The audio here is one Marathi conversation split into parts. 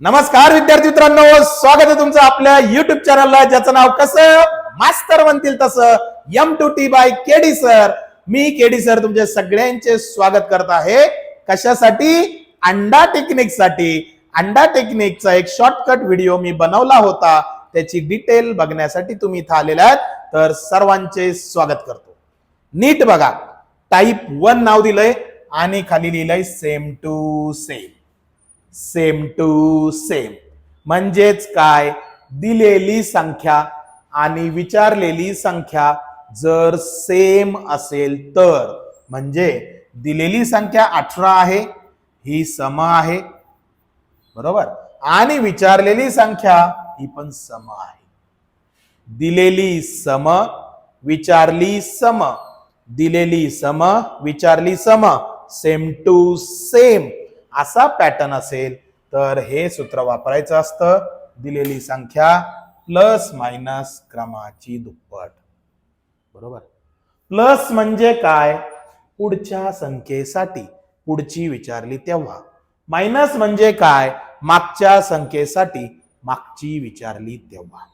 नमस्कार विद्यार्थी मित्रांनो स्वागत आहे तुमचं आपल्या युट्यूब चॅनलला ज्याचं नाव कसं? मास्तर म्हणतील तसं. M two T by KD sir me KD sir तुमचे सगळ्यांचे स्वागत करत आहे. कशासाठी? अंडा टेक्निकसाठी. अंडा टेक्निकचा एक शॉर्टकट व्हिडिओ मी बनवला होता. त्याची डिटेल बघण्यासाठी तुम्ही इथं आलेला आहात. तर सर्वांचे स्वागत करतो. नीट बघा. टाईप वन नाव दिलंय आणि खाली लिहिलंय same to same same to same म्हणजेच काय? दिलेली संख्या आणि विचारलेली संख्या जर सेम असेल तर. म्हणजे दिलेली संख्या अठरा आहे ही सम आहे. बरोबर? आणि विचारलेली संख्या ही पण सम आहे. दिलेली सम विचारली सम. दिलेली सम विचारली सम. सेम टू सेम असा पॅटर्न असेल तर हे सूत्र वापरायचं असतं. दिलेली संख्या प्लस मायनस क्रमाची दुप्पट. बरोबर? प्लस म्हणजे काय? पुढच्या संख्येसाठी. पुढची विचारली तेव्हा. मायनस म्हणजे काय? मागच्या संख्येसाठी मागची विचारली तेव्हा.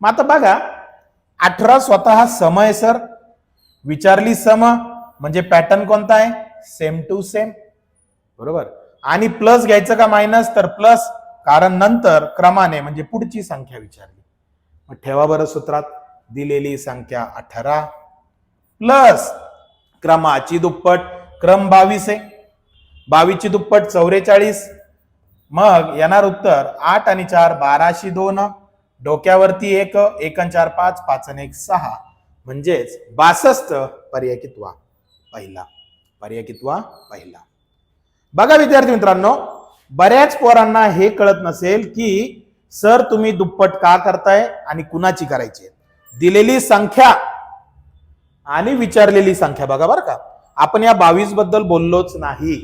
मग आता बघा. अठरा स्वतः सम आहे सर. विचारली सम म्हणजे पॅटर्न कोणता आहे? Same to same. बरोबर? आणि प्लस घ्यायचं का मायनस तर प्लस कारण नंतर क्रमाने म्हणजे पुढची संख्या विचारली. मग ठेवा बरं सूत्रात. दिलेली संख्या अठरा. प्लस क्रमाची दुप्पट क्रम बावीस आहे. बावीसची दुप्पट चौवेचाळीस मग येणार उत्तर आठ आणि चार बाराशे दोन डोक्यावरती एक एक चार पाच पाच आणि एक सहा. म्हणजेच बासष्ट पर्याय कितवा पहिला. पर्याय कितवा पहिला. बघा विद्यार्थी मित्रांनो बऱ्याच पोरांना हे कळत नसेल की सर तुम्ही दुप्पट का करताय आणि कुणाची करायची? आहे? दिलेली संख्या आणि विचारलेली संख्या बघा बरं का. आपण या बावीसबद्दल बोललोच नाही.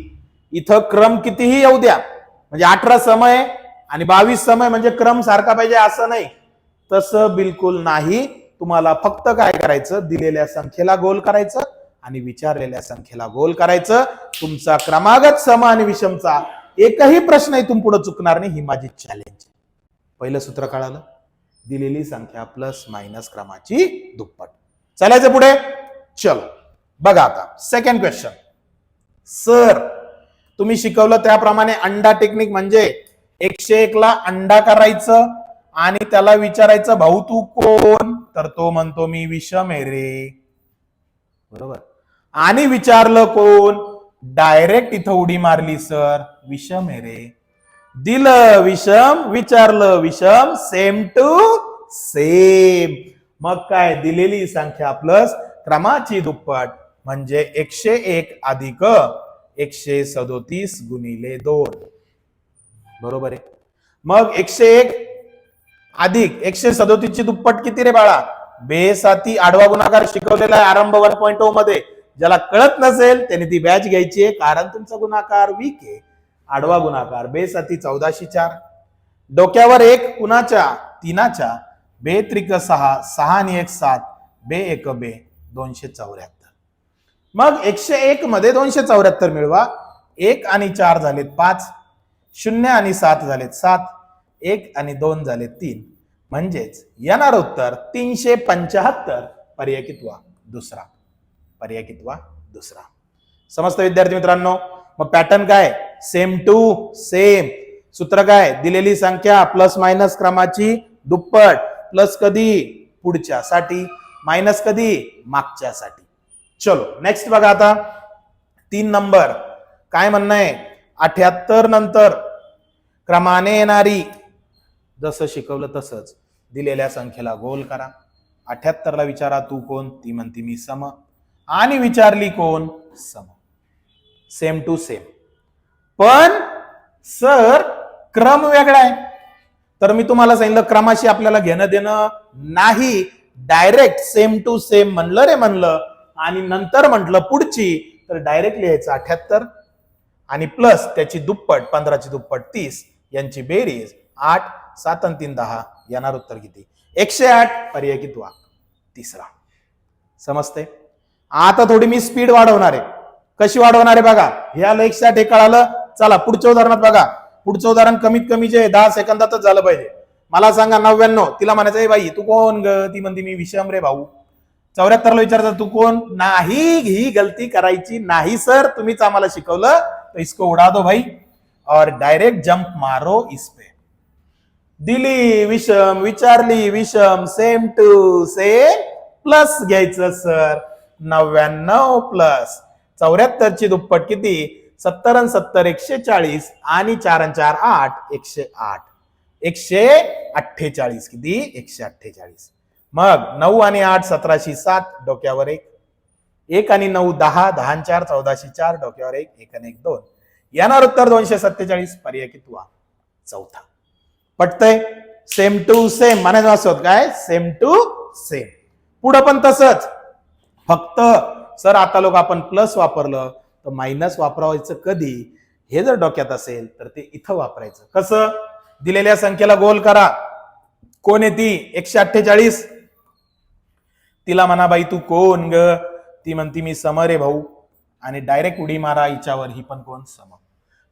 इथं क्रम कितीही येऊ द्या. म्हणजे अठरा समय आणि बावीस समय म्हणजे क्रम सारखा पाहिजे असं नाही. तसं बिलकुल नाही. तुम्हाला फक्त काय करायचं? दिलेल्या संख्येला गोल करायचं आणि विचारलेल्या संख्येला गोल करायचं. तुमचा क्रमागत सम आणि विषमचा एकही प्रश्न इथून पुढे चुकणार नाही ही माझी चॅलेंज पहिलं सूत्र कळालं. दिलेली संख्या प्लस मायनस क्रमाची दुप्पट. चालायचं पुढे? चलो. बघा आता. सेकंड क्वेश्चन सर तुम्ही शिकवलं त्याप्रमाणे अंडा टेक्निक म्हणजे एकशे एक ला अंडा करायचं आणि त्याला विचारायचं भाऊ तू कोण? तर तो म्हणतो मी विषम आहे रे. बरोबर? आणि विचारलं कोण? डायरेक्ट इथं उडी मारली सर. विषम आहे रे. दिलं विषम विचारलं विषम सेम टू सेम मग काय? दिलेली संख्या प्लस क्रमाची दुप्पट म्हणजे एकशे एक अधिक एकशे सदोतीस गुणिले दोन. बरोबर आहे. मग एकशे एक अधिक एकशे सदोतीसची दुप्पट किती रे बाळा? बेसाती आडवा गुणाकार शिकवलेला आहे आरंभ वन पॉईंट oh मध्ये. ज्याला कळत नसेल त्याने ती बॅच घ्यायची आहे. कारण तुमचा गुणाकार वीक आहे. आडवा गुणाकार. बेसाती चौदाशे चार. डोक्यावर एक कुणाच्या? तीनाच्या. बे त्रिक सहा सहा आणि एक सात. बे एक बे. दोनशे चौऱ्याहत्तर. मग एकशे एक मध्ये दोनशे चौऱ्याहत्तर मिळवा. एक आणि चार झालेत पाच. शून्य आणि सात झालेत सात. एक आणि दोन झाले तीन. म्हणजेच येणार उत्तर तीनशे पंचाहत्तर. पर्याय कितवा? दुसरा. पर्याय कितवा दुसरा. समजतं विद्यार्थी मित्रांनो मग पॅटर्न काय? सेम टू सेम सूत्र काय? दिलेली संख्या प्लस मायनस क्रमाची दुप्पट. प्लस कधी? पुढच्या साठी मायनस कधी? मागच्या साठी चलो नेक्स्ट बघा आता. तीन नंबर काय म्हणणं आहे? अठ्याहत्तर नंतर क्रमाने येणारी जसं शिकवलं तसंच दिलेल्या संख्येला गोल करा. अठ्याहत्तरला विचारा तू कोण? ती म्हणते मी सम. आणि विचारली कोण? सम. सेम टू सेम पण सर क्रम वेगळा आहे. तर मी तुम्हाला सांगितलं क्रमाशी आपल्याला घेणं देणं नाही. डायरेक्ट सेम टू सेम म्हणलं रे म्हणलं. आणि नंतर म्हटलं पुढची तर डायरेक्ट लिहायचं अठ्याहत्तर. आणि प्लस त्याची दुप्पट पंधराची दुप्पट तीस. यांची बेरीज आठ सात आणि तीन दहा. येणार उत्तर किती? एकशे आठ पर्याय कितवा तिसरा. समजते आता थोडी मी स्पीड वाढवणार आहे. कशी वाढवणार आहे बघा. हे आलं एकशे आठ हे कळालं? चला पुढच्या उदाहरणात बघा. पुढचं उदाहरण कमीत कमी जे आहे, दहा सेकंदातच झालं पाहिजे. मला सांगा नव्याण्णव. तिला म्हणायचं आहे बाई तू कोण ग? ती म्हणते मी विषम रे भाऊ. चौऱ्याहत्तरला विचारतात तू कोण? नाही ही गलती करायची नाही सर. तुम्हीच आम्हाला शिकवलं. तो इसको उडा दो भाई. और डायरेक्ट जंप मारो इस पे. दिली विषम विचारली विषम सेम टू सेम प्लस घ्यायचं सर. नव्याण्णव प्लस. चौऱ्याहत्तर ची दुप्पट किती? सत्तर आणि सत्तर एकशे चाळीस आणि चार आणि चार आठ. एकशे आठ. एकशे अठ्ठेचाळीस किती? एकशे अठ्ठेचाळीस. मग नऊ आणि आठ सतराशे सात डोक्यावर एक. एक आणि नऊ दहा. दहा चार चौदाशे चार डोक्यावर एक. एक आणि एक दोन. येणार उत्तर दोनशे सत्तेचाळीस. पर्याय कितवा चौथा. पटतय? सेम टू सेम म्हणायचं असं काय सेम टू सेम पुढं पण तसंच. फक्त सर आता लोक आपण प्लस वापरलं तर मायनस वापरायचं कधी? हे जर डोक्यात असेल तर ते इथं वापरायचं. कसं? दिलेल्या संख्येला गोल करा. कोण आहे ती? एकशे अठ्ठेचाळीस. तिला म्हणा बाई तू कोण ग? ती म्हणती मी सम रे भाऊ. आणि डायरेक्ट उडी मारा हिच्यावर. ही पण कोण? सम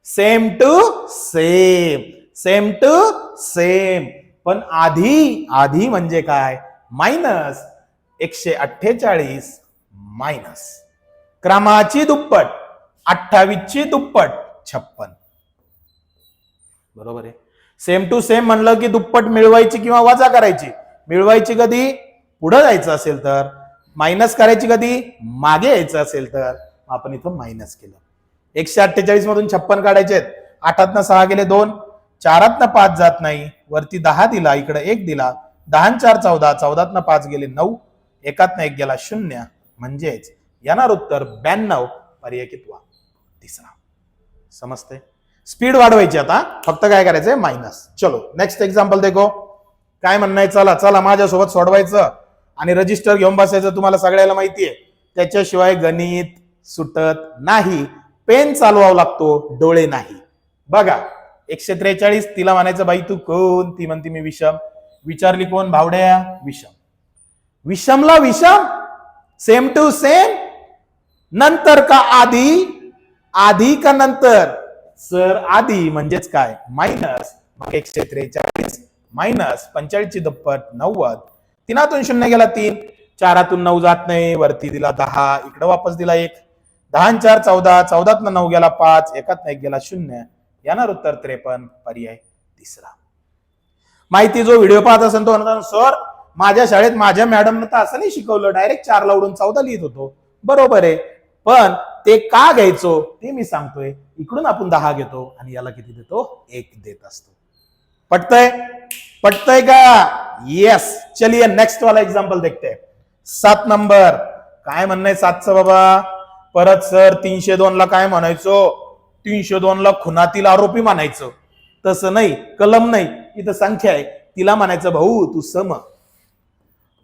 same to same same to same पण आधी आधी म्हणजे काय? मायनस एकशे अठ्ठेचाळीस मायनस. क्रमाची दुप्पट अठ्ठावीसची दुप्पट छप्पन. बरोबर आहे. सेम टू सेम म्हणलं की दुप्पट मिळवायची किंवा वजा करायची. मिळवायची कधी पुढं जायचं असेल तर मायनस करायची कधी मागे यायचं असेल तर आपण इथं मायनस केलं. एकशे अठ्ठेचाळीस मधून छप्पन काढायचे आहेत. आठातनं सहा गेले दोन चारातनं पाच जात नाही. वरती दहा दिला इकडे एक दिला. दहा चार चौदा. चौदातनं पाच गेले नऊ. एकातनं एक गेला शून्य. म्हणजेच येणार उत्तर ब्याण्णव पर्याय कितवा तिसरा. समजते स्पीड वाढवायची आता. फक्त काय करायचंय? मायनस. चलो नेक्स्ट एक्झाम्पल देखो. काय म्हणणं आहे? चला चला माझ्यासोबत सोडवायचं आणि रजिस्टर घेऊन बसायचं तुम्हाला सगळ्याला माहिती आहे त्याच्याशिवाय गणित सुटत नाही. पेन चालवावा लागतो डोळे नाही. बघा एकशे त्रेचाळीस तिला म्हणायचं बाई तू कोण? ती म्हणते मी विषम. विचारली कोण? भावड्या? विषम. विषमला विषम? सेम टू सेम नंतर का आधी? आधी का नंतर? सर आधी म्हणजेच काय? मायनस मग एकशे त्रेचाळीस मायनस पंचेचाळीसची दुप्पट नव्वद. तीनातून शून्य गेला तीन चारातून नऊ जात नाही वरती दिला दहा इकडे वापस दिला एक. दहा चार चौदा चौदातनं नऊ गेला पाच एकात एक गेला शून्य. येणार उत्तर त्रेपन्न पर्याय तिसरा. माहिती जो व्हिडिओ पाहत असेल तो म्हणतात सर माझ्या शाळेत माझ्या मॅडमनं तर असं नाही शिकवलं डायरेक्ट चारला उडून चौदा लिहित होतो. बरोबर आहे. पण ते का घ्यायचो ते मी सांगतोय. इकडून आपण दहा घेतो आणि याला किती देतो? एक देत असतो. पटतय? पटतय का? येस चलिए नेक्स्ट वाला एक्झाम्पल देखते. सात नंबर. काय म्हणणं सातचं बाबा? परत सर तीनशे दोन ला काय म्हणायचो? तीनशे दोन ला खुनातील आरोपी म्हणायचं. तसं नाही कलम नाही. इथं संख्या आहे. तिला म्हणायचं भाऊ तू सम.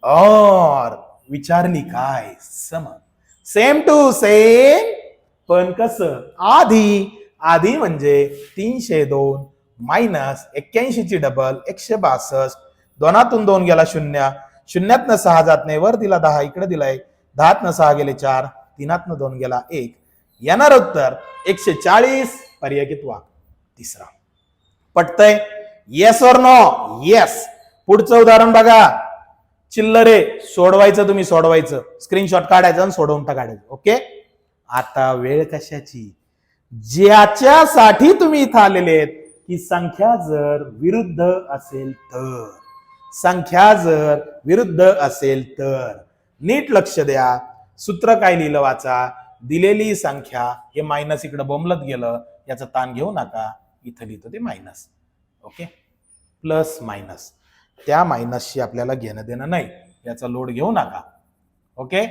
और विचारली काय? सम. सेम टू सेम पण कस? आधी आधी म्हणजे तीनशे दोन मायनस एक्क्याऐंशी ची डबल एकशे बासष्ट. दोनातून दोन गेला शून्य. शून्यातनं सहा जात नाही वर दिला दहा इकडे दिलाय. दहातनं सहा गेले चार तीनातनं दोन गेला एक. येणार उत्तर एकशे चाळीस. पर्याय कितवा तिसरा. पटतय? येस और नो येस पुढचं उदाहरण बघा. चिल्लरे सोडवायचं तुम्ही सोडवायचं. स्क्रीनशॉट काढायचं आणि सोडवून टाकायचं ओके आता वेळ कशाची? ज्याच्यासाठी तुम्ही इथं आलेले आहेत की संख्या जर विरुद्ध असेल तर. संख्या जर विरुद्ध असेल तर. नीट लक्ष द्या. सूत्र काय लिहिलं वाचा? दिलेली संख्या हे मायनस इकडं बोंबलत गेलं याचा ताण घेऊ नका. इथं लिहितो ते मायनस ओके प्लस मायनस त्या मायनसशी आपल्याला घेणं देणं नाही. याचा लोड घेऊ नका. ओके?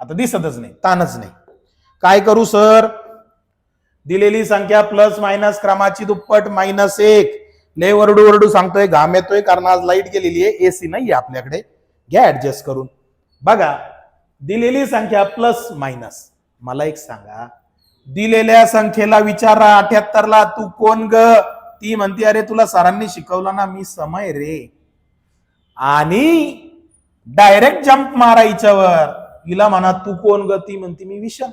आता दिसतच नाही ताणच नाही. काय करू सर? दिलेली संख्या प्लस मायनस क्रमाची दुप्पट मायनस एक. ले वरडू वरडू सांगतोय घाम येतोय कारण आज लाइट गेलेली आहे एसी नाही आपल्याकडे. घ्या ऍडजस्ट करून. बघा दिलेली संख्या प्लस मायनस मला एक सांगा दिलेल्या संख्येला विचारा अठ्याहत्तरला तू कोण ग? ती म्हणते अरे तुला सरांनी शिकवलं ना मी समय रे. आणि डायरेक्ट जम्प मारायच्यावर हिला म्हणा तू कोण गती ती म्हणते मी विषम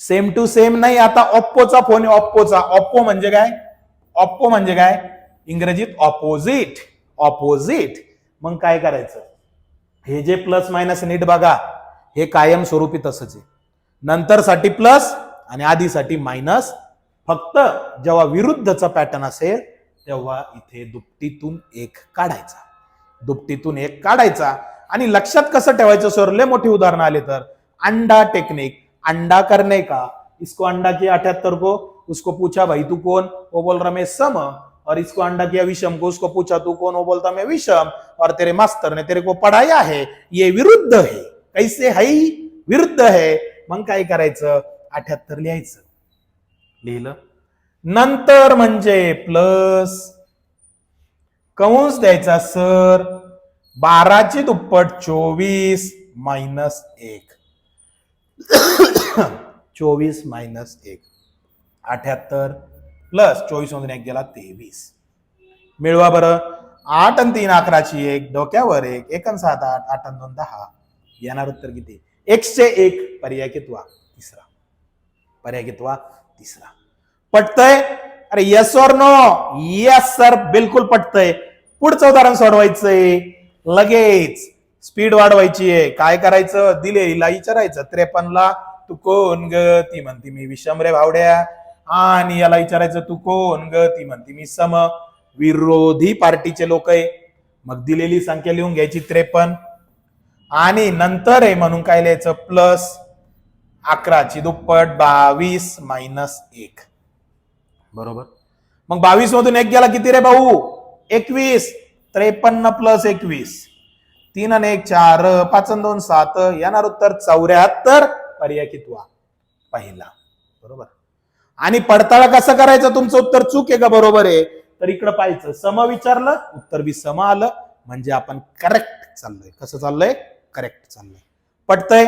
सेम टू सेम नाही आता ऑप्पोचा फोन आहे ऑप्पोचा ऑप्पो म्हणजे काय? ऑप्पो म्हणजे काय? इंग्रजीत ऑपोजिट ऑपोजिट मग काय करायचं? हे जे प्लस मायनस नीट बघा हे कायम स्वरूपी तसंच आहे. नंतरसाठी प्लस आणि आधीसाठी मायनस फक्त जेव्हा विरुद्धचा पॅटर्न असेल तेव्हा इथे दुपटीतून एक काढायचा. दुपटीतून एक काढायचा. आणि लक्षात कसं ठेवायचं सर? लय मोठी उदाहरणं आले तर. अंडा टेक्निक. अंडा करने का? इसको अंडा किया अठहत्तर को? उसको पूछा भाई तू कौन वो बोल रहा मैं सम. और इसको अंडा किया विषम को? उसको पूछा तू कौन वो बोलता मैं विषम. और तेरे मास्टर ने तेरे को पढ़ाया है ये विरुद्ध है. कैसे है? विरुद्ध है. मग काय करायचं? अठ्याहत्तर लिहायचं. लिहिलं. नंतर म्हणजे प्लस कंस द्यायचा सर? बाराची दुप्पट चोवीस मायनस एक. चोवीस मायनस एक. अठ्याहत्तर प्लस चोवीस मधून एक गेला तेवीस. मिळवा बरं. आठ आणि तीन अकराची एक डोक्यावर एक. एकन सात आठ. आठ आणि दोन दहा. येणार उत्तर किती? एकशे एक. पर्याय कितवा? तिसरा. पर्याय कितवा? तिसरा. पटतय? अरे यस और नो यस सर बिलकुल पटतय. पुढचं उदाहरण सोडवायचंय. लगेच स्पीड वाढवायची आहे काय करायचं? दिलेला विचारायचं. त्रेपन्नला तू कोण ग? ती म्हणते मी विषम रे भावड्या. आणि याला विचारायचं तू कोण ग? ती म्हणते मी सम विरोधी पार्टीचे लोक आहे मग दिलेली संख्या लिहून घ्यायची त्रेपन्न. आणि नंतर आहे म्हणून काय लिहायचं? प्लस अकराची दुप्पट बावीस मायनस एक. बरोबर? मग बावीस मधून एक गेला किती रे भाऊ? एकवीस त्रेपन्न प्लस एकवीस. तीन आणि एक चार पाच दोन सात येणार उत्तर चौऱ्याहत्तर. पर्याय कितवा पहिला. बरोबर? आणि पडताळा कसं करायचं? तुमचं उत्तर चूक आहे का? बरोबर आहे. तर इकडं पाहायचं. सम विचारलं उत्तर बी सम आलं. म्हणजे आपण करेक्ट चाललोय. कसं चाललंय? करेक्ट चाललंय. पटतंय?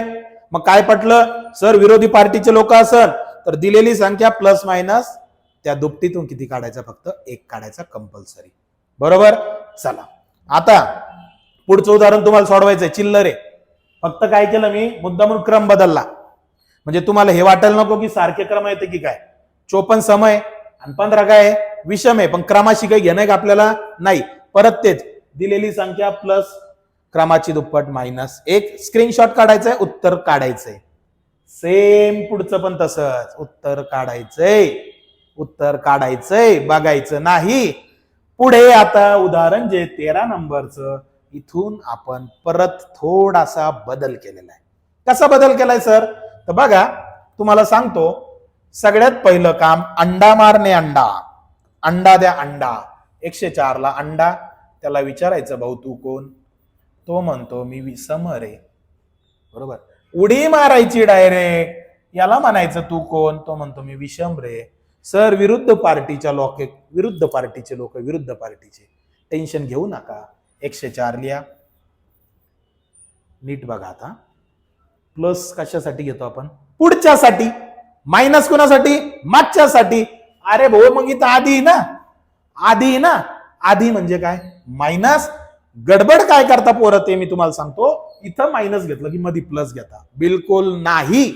मग काय पटलं? सर विरोधी पार्टीचे लोक असल तर दिलेली संख्या प्लस मायनस त्या दुपटीतून किती काढायचा? फक्त एक काढायचा कंपल्सरी बरोबर? चला. आता पुढचं उदाहरण तुम्हाला सोडवायचंय. चिल्लर आहे. फक्त काय केलं मी? मुद्दा म्हणून क्रम बदलला. म्हणजे तुम्हाला हे वाटायला नको की सारखे क्रम येते की काय? चोपन्न समय आणि पंधरा काय? विषम आहे. पण क्रमाशी काही घेणं आहे का आपल्याला? नाही. परत तेच. दिलेली संख्या प्लस क्रमाची दुप्पट मायनस एक. स्क्रीनशॉट काढायचंय उत्तर काढायचंय. सेम पुढचं पण तसंच. उत्तर काढायचंय. उत्तर काढायचंय. बघायचं नाही. पुढे आता उदाहरण जे तेरा नंबरचं इथून आपण परत थोडासा बदल केलेला आहे. कसा बदल केलाय सर? तर बघा तुम्हाला सांगतो सगळ्यात पहिलं काम अंडा मारणे अंडा. अंडा द्या अंडा. एकशे चारला अंडा. त्याला विचारायचं भाऊ तू कोण? तो म्हणतो मी विसम रे बरोबर? उडी मारायची डायरेक्ट. याला म्हणायचं तू कोण? तो म्हणतो मी विषम रे सर विरुद्ध पार्टीच्या लोक विरुद्ध पार्टीचे लोक विरुद्ध पार्टीचे. टेन्शन घेऊ नका. एकशे चार लिहा. नीट बघा आता. प्लस कशासाठी घेतो आपण? पुढच्यासाठी. मायनस कोणासाठी? मागच्यासाठी. अरे भाऊ मग इथं आधी ना. आधी ना. आधी म्हणजे काय? मायनस गडबड काय करता पोरं ते मी तुम्हाला सांगतो. इथं मायनस घेतलं की मध्ये प्लस घेता. बिलकुल नाही.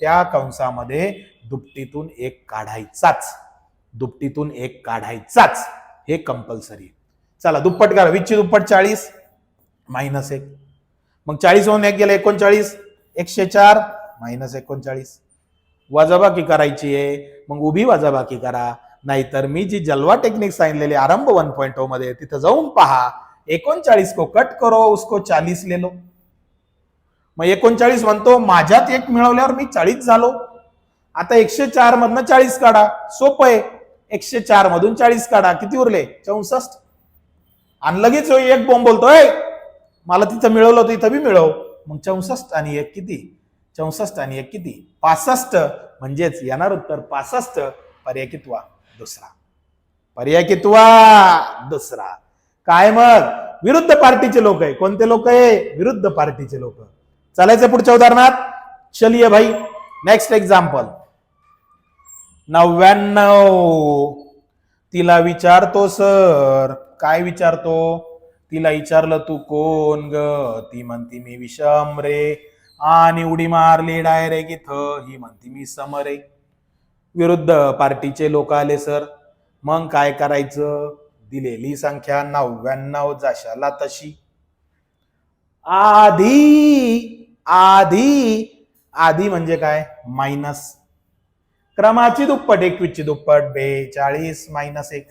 त्या कंसामध्ये दुपटीतून एक काढायचाच. दुपटीतून एक काढायचाच. हे कंपल्सरी चला दुप्पट करा. वीसची दुप्पट चाळीस मायनस एक. मग चाळीस होऊन एक गेलं एकोणचाळीस एकशे चार मायनस एकोणचाळीस. वजाबाकी करायची आहे. मग उभी वजाबाकी करा. नाहीतर मी जी जलवा टेक्निक सांगितलेली आरंभ वन पॉईंट oh मध्ये तिथं जाऊन पहा. एकोणचाळीस को कट करो उसको चाळीस ले लो मग एकोणचाळीस म्हणतो माझ्यात एक मिळवल्यावर मी चाळीस झालो. आता एकशे चार मधनं चाळीस काढा. सोपं आहे. एकशे चार मधून चाळीस काढा. किती उरले? चौसष्ट. आणि लगेच हो एक बॉम्ब बोलतोय मला तिथं मिळवलं होतं इथं बी मिळव. मग चौसष्ट आणि एक किती? चौसष्ट आणि एक किती? पासष्ट. म्हणजेच येणार उत्तर पासष्ट. पर्याय कितवा? दुसरा. पर्याय कितवा? दुसरा. काय मग? विरुद्ध पार्टीचे लोक आहे. कोणते लोक आहे? विरुद्ध पार्टीचे लोक. चालायचं पुढच्या उदाहरणात? चलिये भाई नेक्स्ट एक्झाम्पल नव्याण्णव. तिला विचारतो सर काय विचारतो? तिला विचारलं तू कोण ग? ती म्हणती मी विषम रे. आणि उडी मारली डायरेक्ट इथं. ही म्हणती मी समरे विरुद्ध पार्टीचे लोक आले सर मग काय करायचं? दिलेली संख्या नव्याण्णव जशाला तशी. आधी आधी आधी म्हणजे काय? मायनस. क्रमाची दुप्पट एकवीसची दुप्पट बेचाळीस मायनस एक.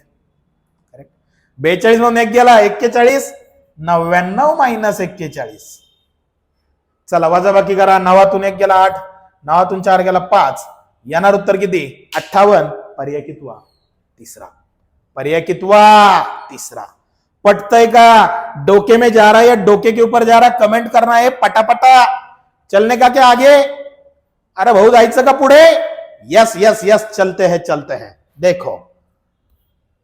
करेक्ट बेचाळीस म्हणून एक गेला एक्केचाळीस. नव्याण्णव मायनस एक्केचाळीस. चला वजाबाकी करा. नवातून एक गेला आठ. नवातून चार गेला पाच. येणार उत्तर किती? अठ्ठावन्न. पर्याय कितवा? तिसरा. पर्याय कितवा? तिसरा. पटतय का? डोके में जा रहा है या डोके के ऊपर जा रहा है? कमेंट करना है. पटापटा. चलने का क्या आगे? अरे भाऊ जायचं का पुढे? यस यस यस, चलते हैं चलते हैं। देखो।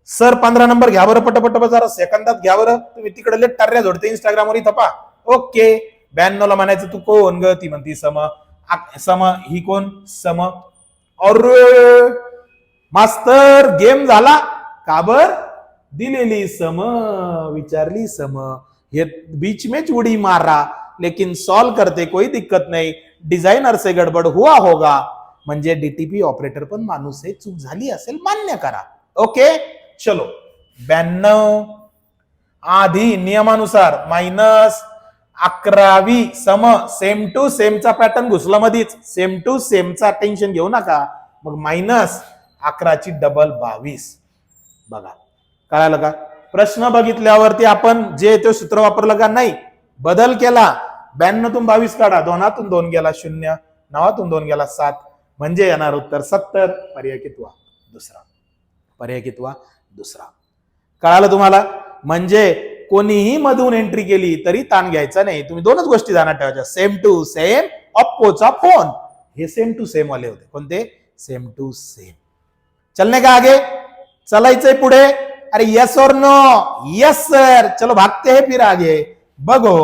सर पंधरा नंबर घ्या बरं पटपट जरा सेकंदात घ्या बरं तुम्ही तिकडे टर्या जोडते इंस्टाग्रामवर इथं पा ओके। ब्याण्णव ला म्हणायचं, तू ग? ती सम सम, ही कोण? सम और मास्तर, गेम झाला. काबर दिलेली सम, विचारली सम. हे बीच में उडी मारा, लेकिन सॉल्व करते, कोई दिक्कत नाही. डिझायनर से गडबड, हुआ होगा. म्हणजे डीटीपी ऑपरेटर पण माणूस आहे चूक झाली असेल मान्य करा. ओके चलो. ब्याण्णव. आधी नियमानुसार मायनस अकरावी सम सेम टू सेमचा पॅटर्न घुसला मधीच. सेम टू सेमचा टेन्शन घेऊ नका. मग मायनस अकराची डबल बावीस. बघा. कळालं का? प्रश्न बघितल्यावरती आपण जे ते सूत्र वापरलं का? नाही. बदल केला. ब्याण्णवतून बावीस काढा. दोनातून दोन गेला शून्य. नवातून दोन गेला सात. म्हणजे येणार उत्तर सत्तर पर्याय कितवा दुसरा. पर्याय कितवा दुसरा. कळालं तुम्हाला? म्हणजे कोणीही मधून एंट्री केली तरी ताण घ्यायचा नाही. तुम्ही दोनच गोष्टी जाणार ठेवायच्या. सेम टू सेम अप्पोचा फोन हे सेम टू सेम वाले होते. कोणते? सेम टू सेम चलने का आगे? चलायचंय पुढे. अरे यस और नो यस सर चलो भागते हे फिर आगे. बघो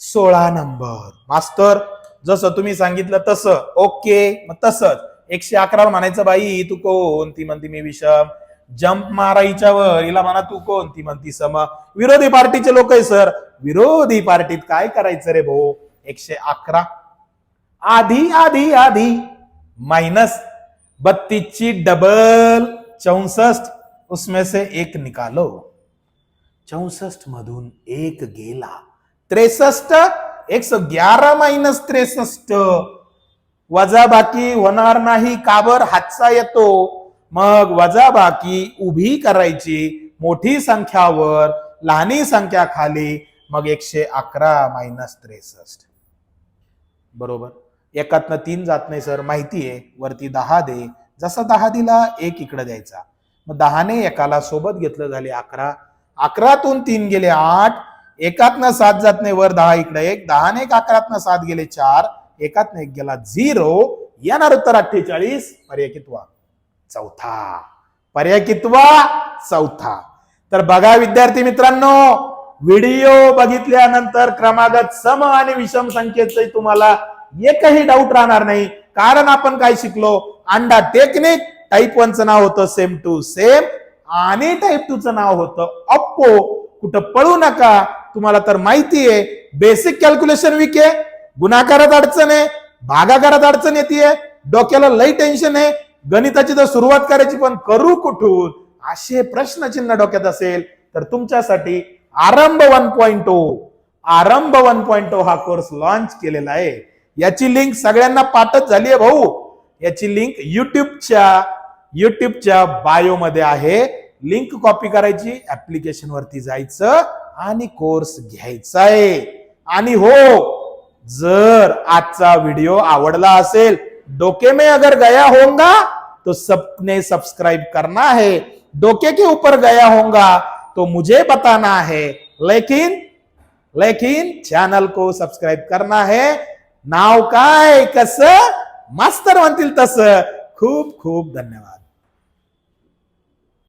सोळा नंबर. मास्तर जसं तुम्ही सांगितलं तसं. ओके मग तसंच. एकशे अकरा म्हणायचं बाई तू कोण? ती म्हणती मी विषम. जम्प मारा हिच्यावर. हिला म्हणा तू कोण? ती म्हणती सम. विरोधी पार्टीचे लोक आहे सर. विरोधी पार्टीत काय करायचं रे भाऊ? एकशे अकरा. आधी आधी आधी. मायनस. बत्तीसची डबल. चौसष्ट. उसमें से एक निकालो. चौसष्ट मधून एक गेला. त्रेसष्ट. एक सौ ग्यारह मायनस त्रेसष्ट. वजा बाकी होणार नाही काबर हातचा येतो. मग वजा बाकी उभी करायची मोठी संख्यावर लहानी संख्या खाली मग एकशे अकरा मायनस त्रेसष्ट. बरोबर? एकातनं तीन जात नाही सर. माहिती आहे. वरती दहा दे. जसा दहा दिला एक इकडं द्यायचा. मग दहाने एकाला सोबत घेतलं झाले अकरा. अकरातून तीन गेले आठ. एकातनं सात जात नाही वर दहा इकडे एक. दहाने एक अकरातनं सात गेले चार. एकातनं एक गेला झिरो. येणार उत्तर अठ्ठेचाळीस. पर्याय कितवा चौथा. पर्याय कितवा चौथा. तर बघा विद्यार्थी मित्रांनो व्हिडिओ बघितल्यानंतर क्रमागत सम आणि विषम संख्येचे तुम्हाला एकही डाऊट राहणार नाही. कारण आपण काय शिकलो? अंडा टेक्निक टाईप वनचं नाव होतं सेम टू सेम आणि टाईप टूचं नाव होतं अप्पो कुठं पळू नका. तुम्हाला तर माहिती आहे बेसिक कॅल्क्युलेशन वीक आहे गुणाकारात अडचण आहे भागाकारात अडचण येते डोक्याला लई टेन्शन आहे गणिताची तर सुरुवात करायची पण करू कुठून? असे प्रश्नचिन्ह डोक्यात असेल तर तुमच्यासाठी Aarambh one point O oh, Aarambh one point O oh हा कोर्स लॉन्च केलेला आहे. याची लिंक सगळ्यांना पाठच झाली आहे भाऊ. याची लिंक युट्यूबच्या युट्यूबच्या बायो मध्ये आहे. लिंक कॉपी करायची ऍप्लिकेशन वरती जायचं. आणि कोर्स घ्यायचा आहे आणि हो जर आजचा व्हिडिओ आवडला असेल डोके में अगर गया होगा तो सबने सब्सक्राइब करना है. डोके के ऊपर गया होगा तो मुझे बताना है. लेकिन लेकिन चॅनल को सबस्क्राईब करना है. नाव काय कसं? मास्तर म्हणतील तसं. खूप खूप धन्यवाद.